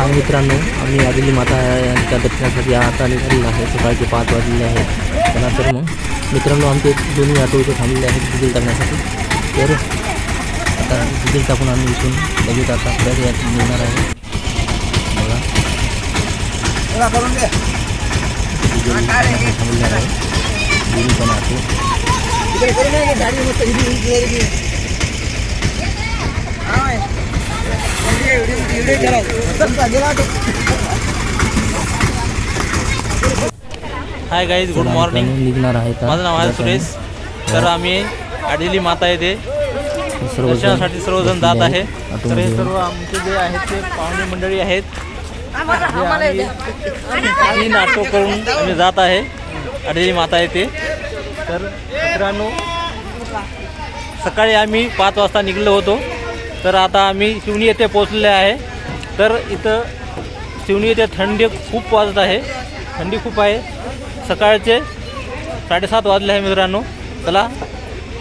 हा मित्रांनो आम्ही आलेली माता यांच्या दर्शनासाठी आता निघालेलो आहे. सकाळचे पाच वाजलेले आहेत. त्यानंतर मग मित्रांनो आमचे दोन्ही ऑटो इथे थांबलेले आहेत डिझेल टाकण्यासाठी तर आता डिझेल टाकून आम्ही इथून लगेच आता पुढे येणार आहे. बघा. डिझेल थांबलेले आहे. दोन्ही पण auto hi guys good morning निघणार आहे. माझं नाव आहे सुरेश. तर आम्ही आडिली माता येथे सर्वजण दर्शनासाठी सर्वजण जात आहे. तर हे सर्व आमचे जे आहेत ते पाहुणे मंडळी आहेत. जे आम्ही ऑटो करून आम्ही जात आहे. आडिली माता येथे. तर मित्रांनो सकाळी आम्ही पाच वाजता निघलो होतो. तर आता आम्ही शिवणी येथे पोचलेले आहे. तर इथं शिवणी येथे थंडी खूप वाजत आहे. थंडी खूप आहे. सकाळचे साडेसात वाजले आहे मित्रांनो. चला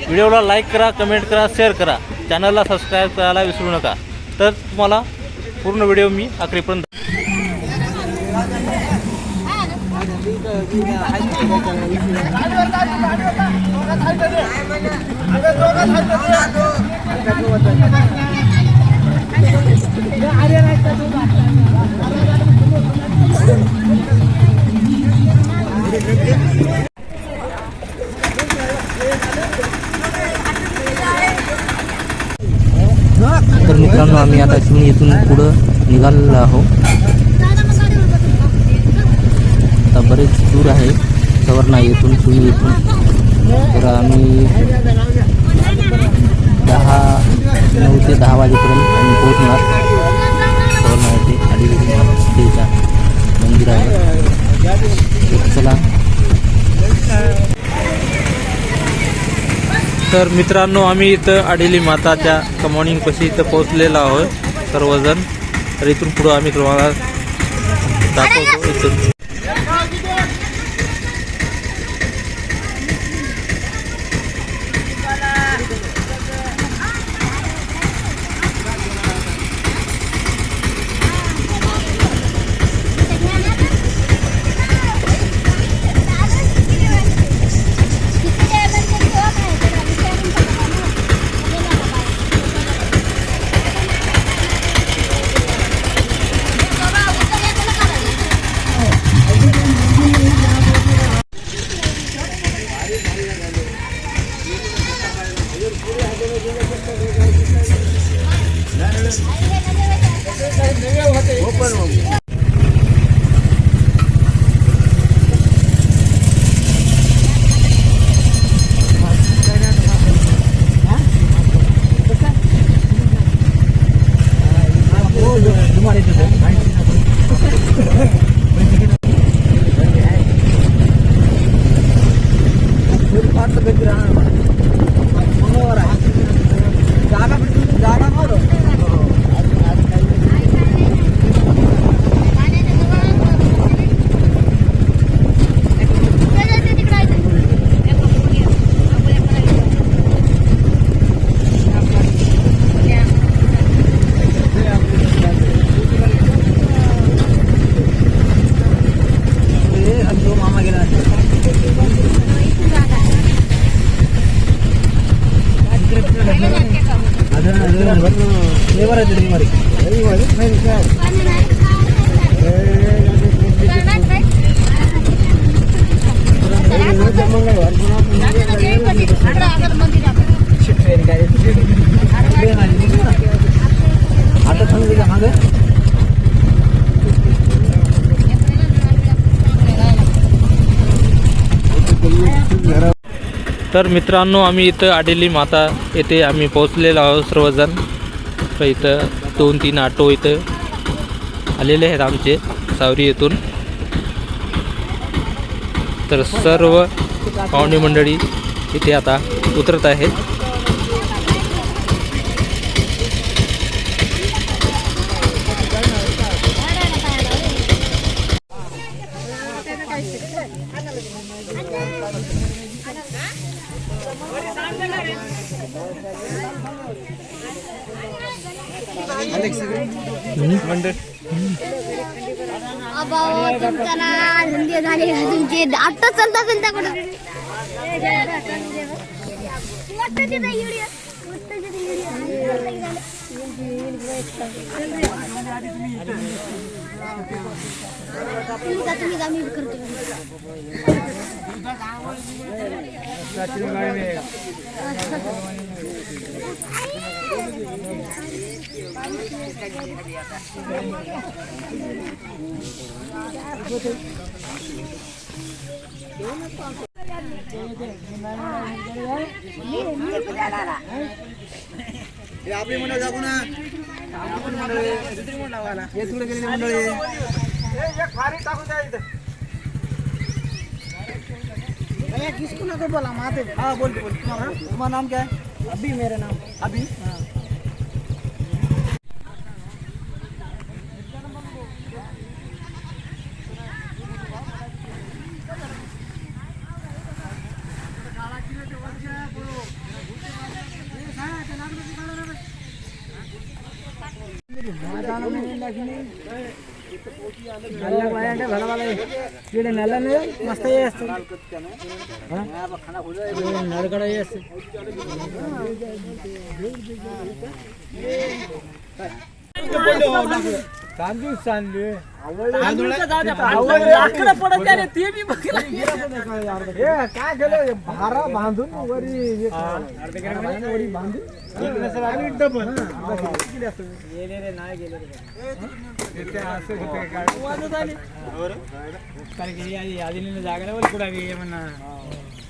व्हिडिओला लाईक करा कमेंट करा शेअर करा. चॅनलला सबस्क्राईब करायला विसरू नका. तर तुम्हाला पूर्ण व्हिडिओ मी अखेरपर्यंत तर मित्रांनो आम्ही आता शिवणी इथून पुढं निघालेलो आहोत. आता बरेच दूर आहे. सवर्णा येथून शिवणी येथून तर आम्ही दहा नऊ ते दहा वाजेपर्यंत आम्ही पोहोचणार. सवर्णा येथे मंदिर आहे चला. तर मित्रांनो आम्ही इथं आडेली माताच्या कमॉनिंग पशी इथं पोहोचलेलो आहोत सर्वजण. तर इथून पुढं आम्ही तुम्हाला दाखवतो इथून. मित्रांनो आम्ही इथं आडेली माता येथे आम्ही पोहोचलेलो आहोत सर्वजण. तर इथं दोन तीन ऑटो इथं आलेले आहेत आमचे सावरी येथून. तर सर्व पाहुणे मंडळी इथे आता उतरत आहेत. आता चालता चालता कुठं मोठं तिथं व्हिडिओ. मोठं तिथं व्हिडिओ. तुम्ही जा, तुम्ही जा, मी करतो मस्त हे असते नडगड हे असते तांदूळ सांडले काय? केलं भारा बांधून वरी वरी बांधून डबल गेले रे नाही गेले रे असं काय कारण की आधी आधी जागा बोल कुठं म्हणा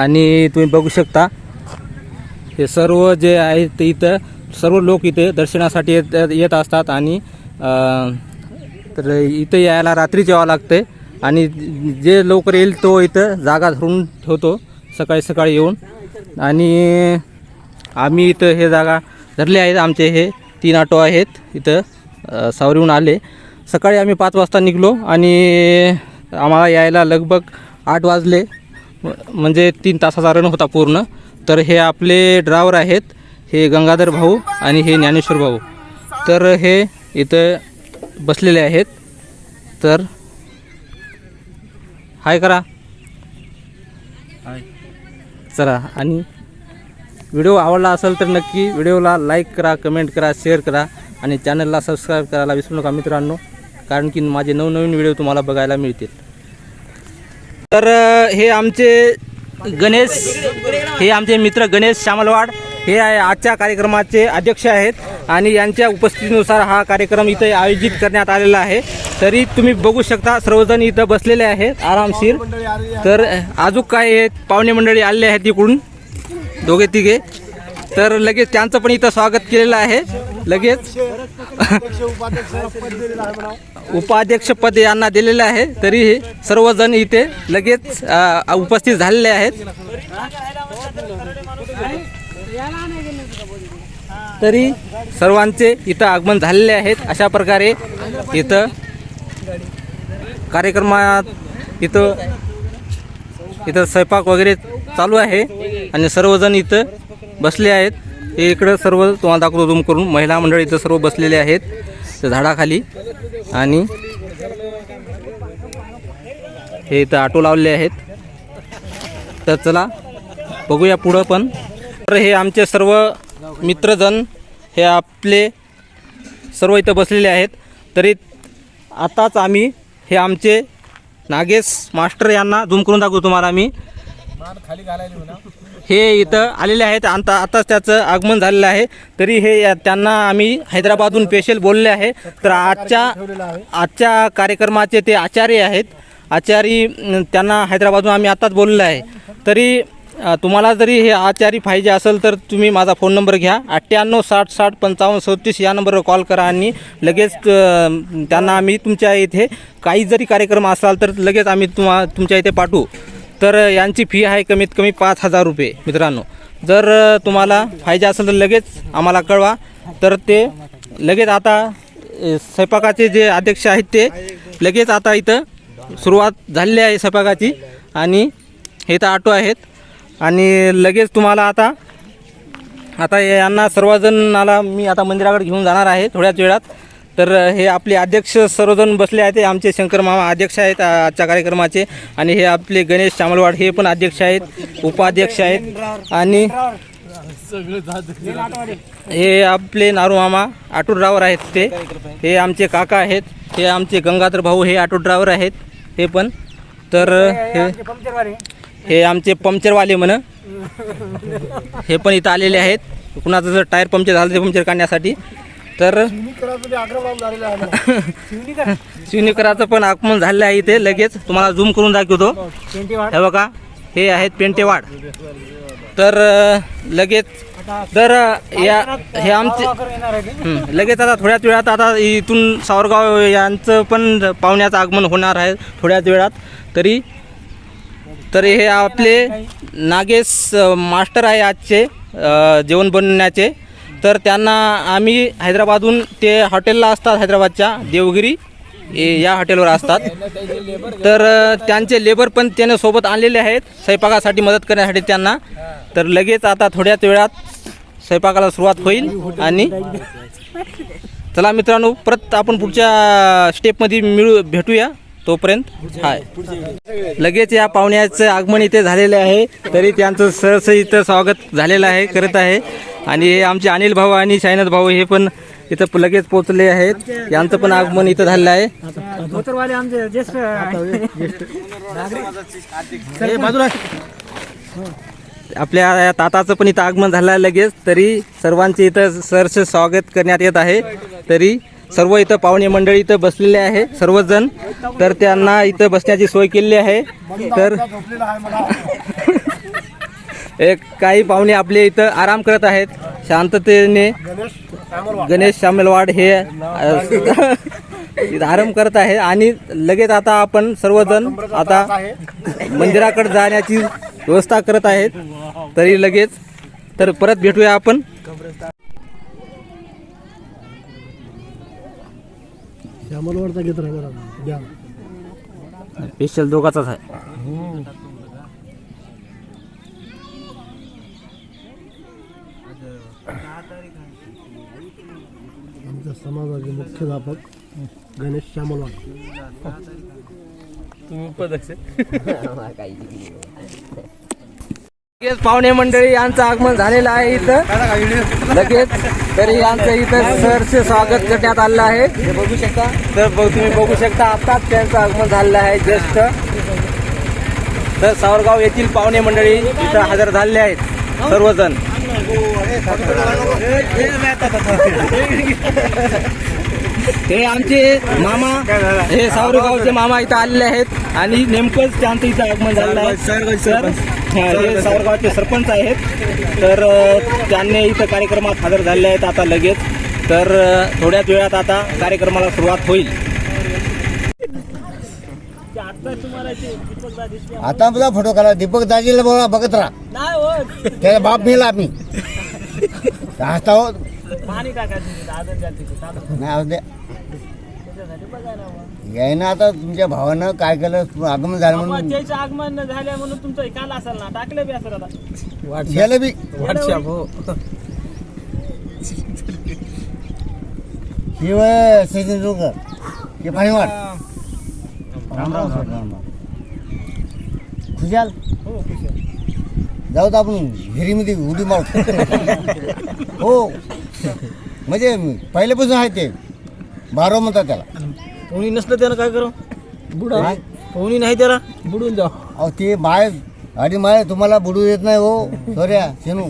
आणि तुम्ही बघू शकता हे सर्व जे आहे ते इथं सर्व लोक इथे दर्शनासाठी येत येत असतात आणि तर इथं यायला रात्रीच यावं लागते आणि जे लवकर येईल तो इथं जागा धरून ठेवतो सकाळी सकाळी येऊन. आणि आम्ही इथं हे जागा धरले आहेत आमचे हे तीन ऑटो आहेत इथं सावरीहून आले. सकाळी आम्ही पाच वाजता निघलो आणि आम्हाला यायला लगभग आठ वाजले. म्हणजे तीन तासाचा रन होता पूर्ण. तर हे आपले ड्रायव्हर आहेत. हे गंगाधर भाऊ आणि हे ज्ञानेश्वर भाऊ. तर हे इथं बसलेले आहेत. तर हाय करा. चला आणि व्हिडिओ आवडला असेल तर नक्की व्हिडिओला लाईक करा कमेंट करा शेअर करा आणि चॅनलला सबस्क्राईब करायला विसरू नका मित्रांनो. कारण की माझे नवनवीन व्हिडिओ तुम्हाला बघायला मिळतील. तर हे आमचे गणेश हे आमचे मित्र गणेश श्यामलवाड हे आहे आजच्या कार्यक्रमाचे अध्यक्ष आहेत आणि यांच्या उपस्थितीनुसार हा कार्यक्रम इथे आयोजित करण्यात आलेला आहे. तरी तुम्ही बघू शकता सर्वजण इथं बसलेले आहेत आरामशीर. तर अजून काय पाहुणे मंडळी आलेले आहेत इकडून दोघे तिघे. तर लगेच त्यांचं पण इथं स्वागत केलेलं आहे. लगेच. उपाध्यक्षपद यांना दिलेलं आहे तरीही सर्वजण इथे लगेच अ, उपस्थित झालेले आहेत. तरी सर्वांचे इथं आगमन झालेले आहेत. अशा प्रकारे इथं कार्यक्रमात इथं इथं स्वयंपाक वगैरे चालू आहे आणि सर्वजण इथं बसले आहेत. हे इकडं सर्व तुम्हाला दाखवतो झूम करून. महिला मंडळ इथं सर्व बसलेले आहेत. त्या झाडाखाली. आणि हे इथं ऑटो लावलेले आहेत. तर चला बघूया पुढं पण. तर हे आमचे सर्व मित्रजन हे आपले सर्व इथं बसलेले आहेत. तरी आताच आम्ही हे आमचे नागेश मास्टर यांना झूम करून दाखवू तुम्हाला मी हे इथं आलेले आहेत. आता आताच त्याचं आगमन झालेलं आहे. तरी हे त्यांना आम्ही हैदराबादहून स्पेशल बोलले आहे. तर आजच्या आजच्या कार्यक्रमाचे ते आचार्य आहेत. आचारी अं, त्यांना हैदराबादहून आम्ही आत्ताच बोललेलं आहे. तरी तुम्हाला जरी हे आचारी पाहिजे असेल तर तुम्ही माझा फोन नंबर घ्या. अठ्ठ्याण्णव साठ साठ पंचावन्न सदतीस या नंबरवर कॉल करा आणि लगेच त्यांना आम्ही तुमच्या इथे काही जरी कार्यक्रम असाल तर लगेच आम्ही तुम्हा तुमच्या इथे पाठवू. तर यांची फी आहे कमीत कमी पाच हजार रुपये मित्रांनो. जर तुम्हाला पाहिजे असेल तर लगेच आम्हाला कळवा. तर ते लगेच आता स्वयंपाकाचे जे अध्यक्ष आहेत ते लगेच आता इथं सुरुवात झालेली आहे स्वयंपाकाची. आणि हे इथं ऑटो आहेत. आणि लगेच तुम्हाला आता आता यांना सर्वजणाला मी आता मंदिराकडे घेऊन जाणार आहे थोड्याच वेळात. तर हे आपले अध्यक्ष सर्वजण बसले आहेत. ते आमचे शंकर मामा अध्यक्ष आहेत आजच्या कार्यक्रमाचे. आणि हे आपले गणेश चामलवाड हे पण अध्यक्ष आहेत उपाध्यक्ष आहेत. आणि हे आपले नारू मामा ऑटो ड्रायव्हर आहेत ते. हे आमचे काका आहेत. हे आमचे गंगाधर भाऊ हे ऑटो ड्रायव्हर आहेत. हे पण. तर हे हे आमचे पंक्चरवाले म्हण. हे पण इथं आलेले आहेत. कुणाचं जर टायर पंक्चर झालं ते पंक्चर काढण्यासाठी. तर शिवनीकराचं पण आगमन झालेलं आहे इथे लगेच. तुम्हाला झूम करून दाखवतो. हे बघा हे आहेत पेंटेवाड. तर लगेच तर या हे आमचे लगेच आता थोड्याच वेळात आता इथून सावरगाव यांचं पण पाहुण्याचं आगमन होणार आहे थोड्याच वेळात. तरी तर हे आपले नागेश मास्टर आहे आजचे जेवण बनवण्याचे. तर त्यांना आम्ही हैदराबादहून ते हॉटेलला असतात हैदराबादच्या देवगिरी. ए- या हॉटेलवर असतात. तर त्यांचे लेबर पण त्याने सोबत आणलेले आहेत. स्वयंपाकासाठी मदत करण्यासाठी त्यांना. तर लगेच आता थोड्याच वेळात स्वयंपाकाला सुरुवात होईल आणि चला मित्रांनो परत आपण पुढच्या स्टेपमध्ये मिळू भेटूया. तोपर्यंत हाय. लगेच या पाहुण्याचं आगमन इथे झालेलं आहे. तरी त्यांचं सहर्ष इथं स्वागत झालेलं आहे करत आहे. आणि हे आमचे अनिल भाऊ आणि शायनाथ भाऊ हे पण इथं लगेच पोचले आहेत. यांचं पण आगमन इथं झालेलं आहे. आपल्या ताताचं पण इथं आगमन झालं आहे लगेच. तरी सर्वांचे इथं सहर्ष स्वागत करण्यात येत आहे. तरी सर्व इथं पाहुणे मंडळी इथं बसलेले आहे सर्वजण. तर त्यांना इथं बसण्याची सोय केलेली आहे. तर एक काही पाहुणे आपले इथं आराम करत आहेत. शांततेने गणेश शामलवाड हे आराम करत आहे. आणि लगेच आता आपण सर्वजण आता मंदिराकडे जाण्याची व्यवस्था करत आहेत. तरी लगेच. तर परत भेटूया आपण. श्यामलवाडचा घेत राहणार द्या स्पेशल दोघाचाच आहे. आमच्या समाजाचे मुख्याध्यापक गणेश श्यामलवाड लगेच पाहुणे मंडळी यांचं आगमन झालेलं आहे इथं. लगेच तरी यांचं इथं सहर्ष स्वागत करण्यात आलेलं आहे. हे बघू शकता तर तुम्ही बघू शकता आताच त्यांचं आगमन झालेलं आहे जस्ट तर सावरगाव येथील पाहुणे मंडळी इथं हजर झालेले आहेत सर्वजण. हे आमचे मामा हे सावरगावचे मामा इथं आलेले आहेत आणि नेमकंच त्यांचं इथं आगमन झालेलं आहे. हा, हे सावरगावचे सरपंच आहेत. तर त्यांनी इथं कार्यक्रमात हजर झालेले आहेत आता लगेच. तर थोड्याच वेळात आता कार्यक्रमाला सुरुवात होईल. आता तुझा फोटो काढा. दीपक दाजीला बघा बघत राहा. त्याचा बाप मेला आम्ही. हसता हो. नाही यायनं आता तुमच्या भावानं काय केलं? आगमन झालं म्हणून. आगमन झाल्या म्हणून तुमचं काल असेल ना टाकलं बी असेल आता. गेलं बी. व्हॉट्सअप हो. शिव सचिन जोकर हे पाणी वाट. राम राम सर, राम राम. खुशाल? जाऊ तर आपण विहिरीमध्ये उडी मारू. हो. म्हणजे पहिल्यापासून आहे ते. बारो म्हणतात त्याला. कोणी नसलं त्यानं काय करू हा? कोणी नाही त्याला. बुडून जाऊ अहो ते बाय आणि माय तुम्हाला बुडू देत नाही हो. सोऱ्या शेनू.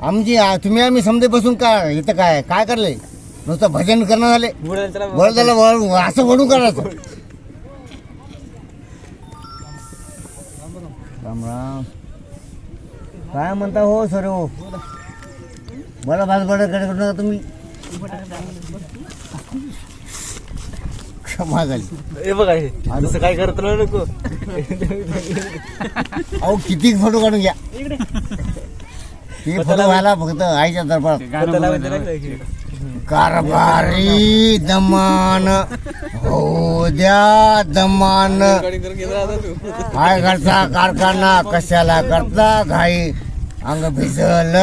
आमची आ- तुम्ही आम्ही समजे बसून काय इथं काय काय करले? नुसतं भजन करणं झाले. वळ झालं वळ असं वळून करायचं. राम राम. काय म्हणता हो सर हो? बरं भास बरं कडे करू नका तुम्ही. क्षमा झाली. हे बघा हे असं काय करत राहू नको. अहो किती फोटो काढून घ्या. ते फोटो व्हायला फक्त आईच्या दरबारात. कारभारी दमान. हो द्या दमान. काय करता? कारखाना कशाला करता? घाई अंग भिजल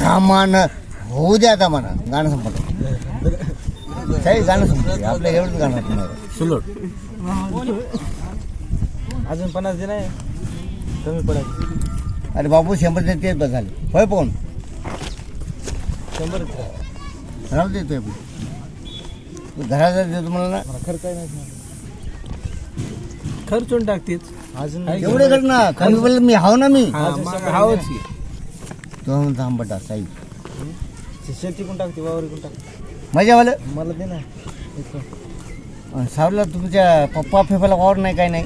घामान. होऊ द्या दमान. गाणं संपत काही गाणं संपत आपलं एवढंच गाणं संपणार. सुलोट अजून पन्नास दिन आहे. कमी पडायचं अरे बाबू शंभर ते तेच बस झाले. होय पण. शंभर राहू देतोय आपण घराचा देतो मला ना खर्च नाही खर्चून टाकतेच. अजून एवढे कर ना. कमी बोल मी हाव ना मी. हावच की. तो म्हणतो आंबटा साई. शेती कोण टाकते वावर कोण टाकते. मजावालं? मला दे ना. सावला तुमच्या पप्पा फेफाला वावर नाही काय नाही.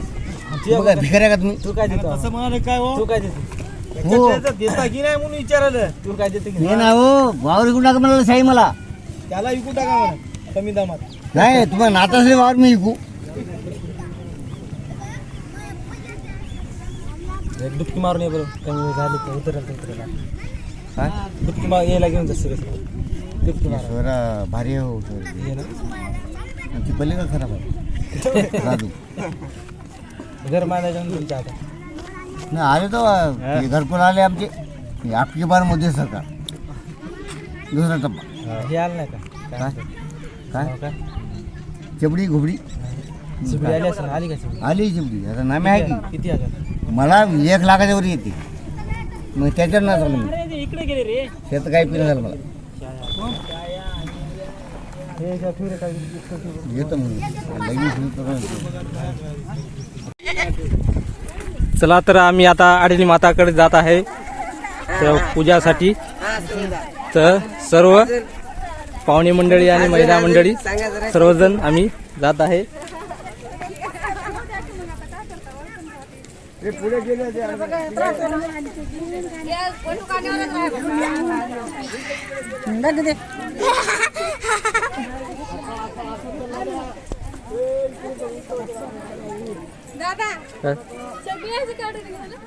बघा भिकाऱ्या का तुम्ही? तू काय देतो? तसं म्हणाले काय तू काय देतो? हो. देता की नाही म्हणून विचारायला तू काय देते की हे ना हो वावर विकून टाका मला साई मला. त्याला विकू टाका म्हणा. कमी दामात. नाही तुम्हाला नात असले वावर मी विकू एक डुबकी मारून ये बरं. कमी झाली तर उतरेल तर उतरेल. काय? डुबकी मार यायला घेऊन जा सोरा भारी हो ना ती पलीकडे खराब आहे? राजू. घर तुमच्या आता नाही आले तर घरकुल आले आमचे. हे आपकी बार मोदी सरकार. दुसरा टप्पा. हे आलं नाही का? काय काय? काय? चिबडी घुबडी. चिबडी आली असेल आली का चिबडी आली चिबडी आता नामे आहे की? किती मला एक लाखाच्या वर येते. मग त्याच्यावर नाही झालं इकडे गेले रे. शेत काही पिणं झालं मला. चला तर आम्ही आता आडणी माताकडे जात आहे. पूजासाठी. तर सर्व पाहुणे मंडळी आणि महिला मंडळी सर्वजण आम्ही जात आहे. सगळी असं काढून घ्या.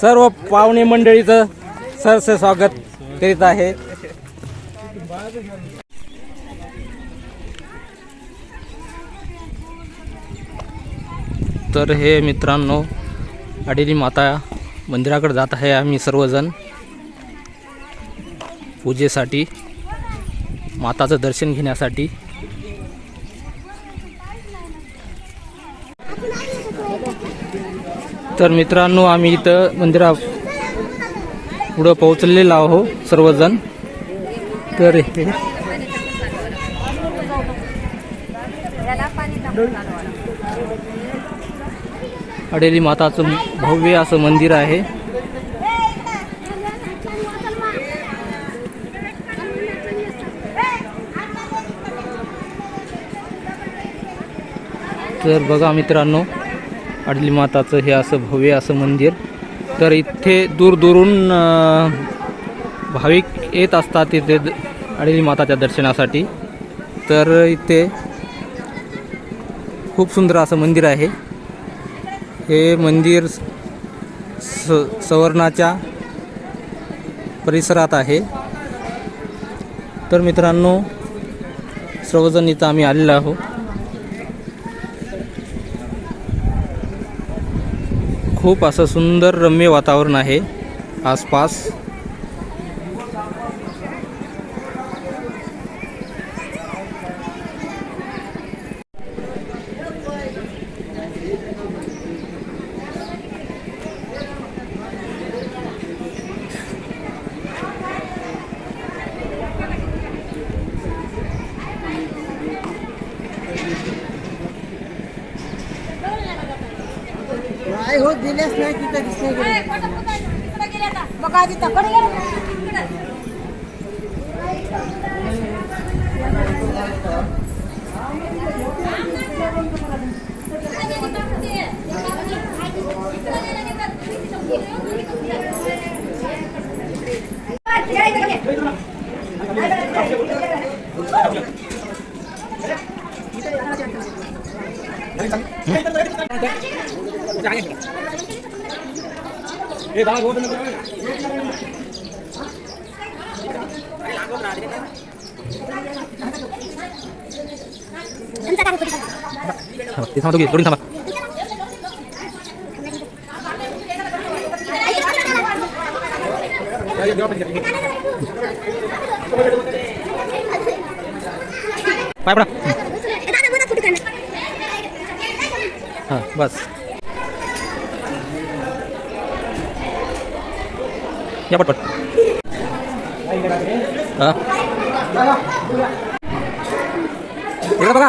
सर्व पाहुणे मंडळीचं सरस स्वागत करीत आहे. तर हे मित्रांनो अडेली माता मंदिराकडे जात आहे आम्ही सर्वजण. पूजेसाठी माताचं दर्शन घेण्यासाठी. तर मित्रांनो आम्ही इथं मंदिरा पुढं पोहोचलेलो आहो सर्वजण. तर हे अडेली माताचं भव्य असं मंदिर आहे. तर बघा मित्रांनो अडली माताचं हे असं भव्य असं मंदिर. तर इथे दूरदूरून भाविक येत असतात इथे. द- अडली माताच्या दर्शनासाठी. तर इथे खूप सुंदर असं मंदिर आहे. हे मंदिर स सवर्णाच्या परिसरात आहे. तर मित्रांनो सर्वजण इथं आम्ही आलेलो आहोत. खूप असं सुंदर रम्य वातावरण आहे आसपास नाही होत दिल्याच नाही तिथं दिसते बघा तिथं कडे गेलं. थांबा, ते सांगतो की थोडी थांबा पाय पडा दादा, मला कुठे करणार? हां बस या पटपट हां इकडे बघा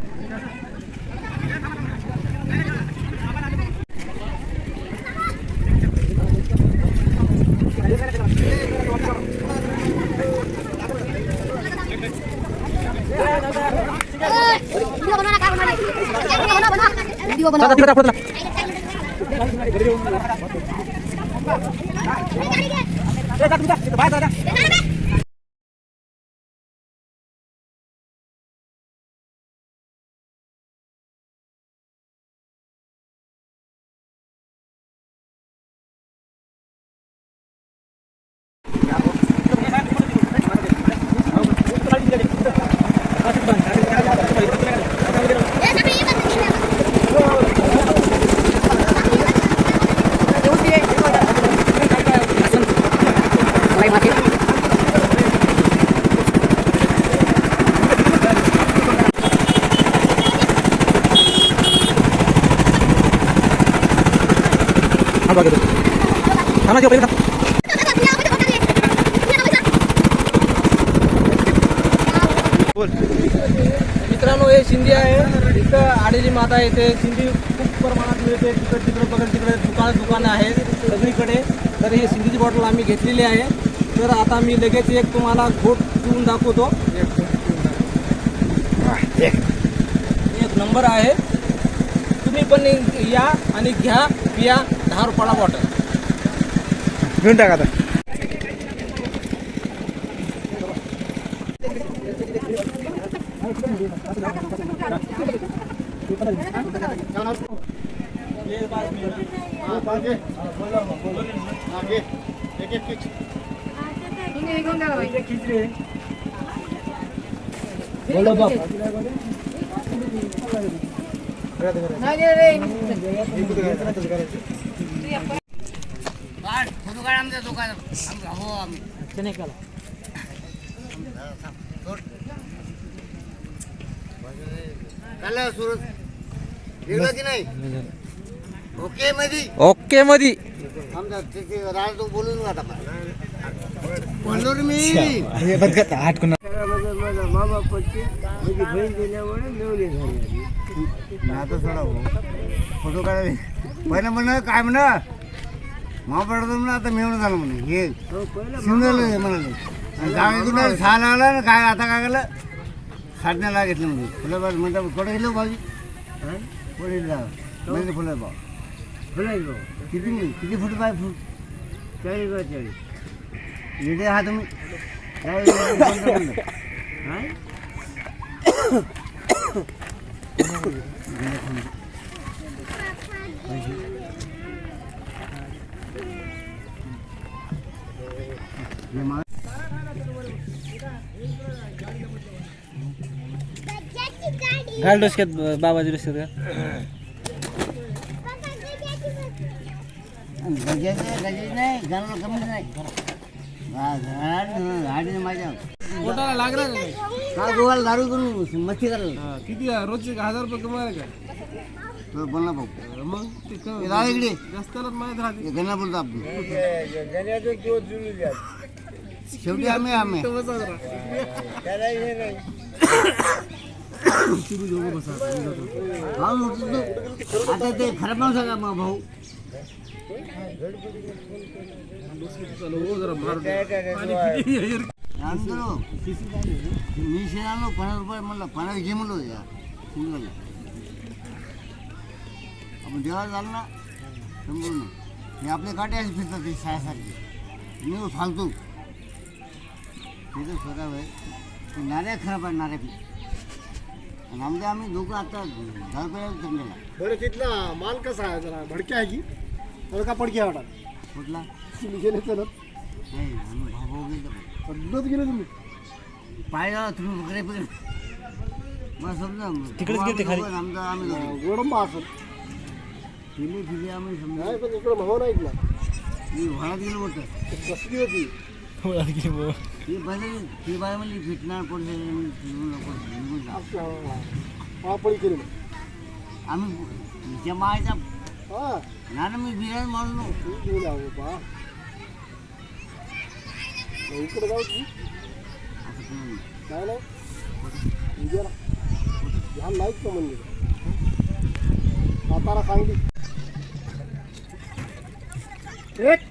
व्हिडिओ बनवा ना, काय बनवा? व्हिडिओ बनवा, बनवा. व्हिडिओ थांबा घेतो थांबा घेऊ पहिले थांब. मित्रांनो हे शिंदी आहे. इथं आडेली माता येते. शिंदी खूप प्रमाणात मिळते. तिकडे तिकडे बघा तिकडे. दुकान दुकानं आहेत सगळीकडे. तर ही शिंदीची बॉटल आम्ही घेतलेली आहे. तर आता मी लगेच एक तुम्हाला घोट पिऊन दाखवतो. एक नंबर आहे. तुम्ही पण या आणि घ्या पिया. दहा रुपयाला बॉटल घेऊन टाका आता झालं सुरत निघलं की नाही ओके मधी. ओके मधी राज बोलून आता बोललो रे माझा मामा पत्ती माझी बहीण दिल्यामुळे मिळवली झाली आता सोडा फोटो काढावे. पहिलं म्हण काय म्हण महापडा म्हणून आता मिळून झालं म्हणे हे शिवलेलं म्हणाले आणि गाडी कुठं सहा लागला ना काय आता काय केलं साडण्याला घेतलं म्हणजे फुलं बाज म्हणतात कुठं गेलो भाजी कुठे म्हणजे फुलं भाव फुलं भाऊ किती किती फूट पाय फूट चाळीस बाय चाळीस लिडे हा तुम्ही काय घाल डोसक्यात बाबाजी डोसक्यात घाल. बघा, गजाची गाडी. गजाचे गजाचे नाही घराला कमीच नाही गाडी माझ्या पोटाला लागणार का नाही? का गोवाला दारू करून मच्छी करायला हा, किती आहे? रोजचे हजार रुपये कमायला का तो बोलला भाऊ मग ते क- हे राहा इकडे रस्त्यालाच माहीत राहते हे गणा बोलतो आपण शेवटी आम्ही आम्ही. भाऊ उठतो तू. आता ते खराब नाव सांगा मग भाऊ. मी आणलो पन्नास रुपये म्हणलं पन्नास घे म्हणलो या सिंगल आपण देवाला झालं ना संपूर्ण हे आपले काटे असे फिरतात ते शाळेसारखे. मी फालतू. तिथं स्वतः आहे नाऱ्या खराब आहे नाऱ्या आणि आमच्या आम्ही दोघं आता दहा रुपयाला चढलेला बरं तिथला माल कसा आहे जरा? भडके आहे की? थोडं का पडके वाटा? कुठला? तुम्ही गेले चलत नाही आम्ही भाऊ गेलो सगळंच गेले तुम्ही? पाय जावा तुम्ही वगैरे पण मग समजा तिकडेच गेलते खाली. आमचा आम्ही दोघं. गोडंबा असेल फिरले फिरले आम्ही समजा। नाही पण इकडं भाऊ नाही ऐकला. मी व्हाळात गेलो होतं। कसली होती. ती बदली ती बाय म्हणली फिटणार पोलीस निघून जा. महापळी केली. आम्ही तिच्या मायचा हा. ना ना मी बिराज मारलो तू घेऊन आहो बा. इकडे जाऊ काय नाही. नाहीत का मंदिर सातारा सांगली. एक.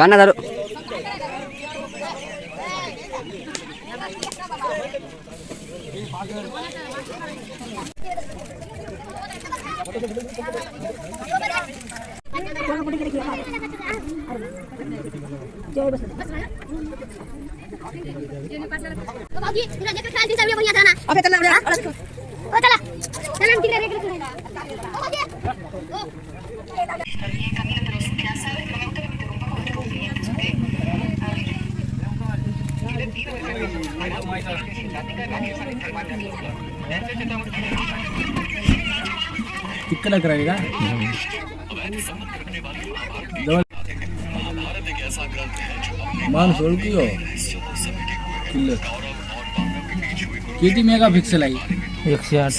दारू भाऊजी, तुला लेकरं खेळायला तिचा व्हिडिओ बनवूया जरा ना. हो, चला. चला तिकडे करायला का माणूस ओळखी हो किल्ल किती मेगा पिक्सल आहे एकशे आठ?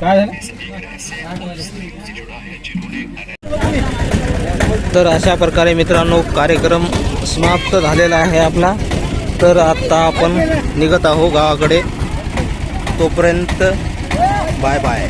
काय झालं तर अशा प्रकारे मित्रांनो कार्यक्रम समाप्त झालेला आहे आपला. तर आता आपण निघत आहो गावाकडे. तोपर्यंत बाय बाय.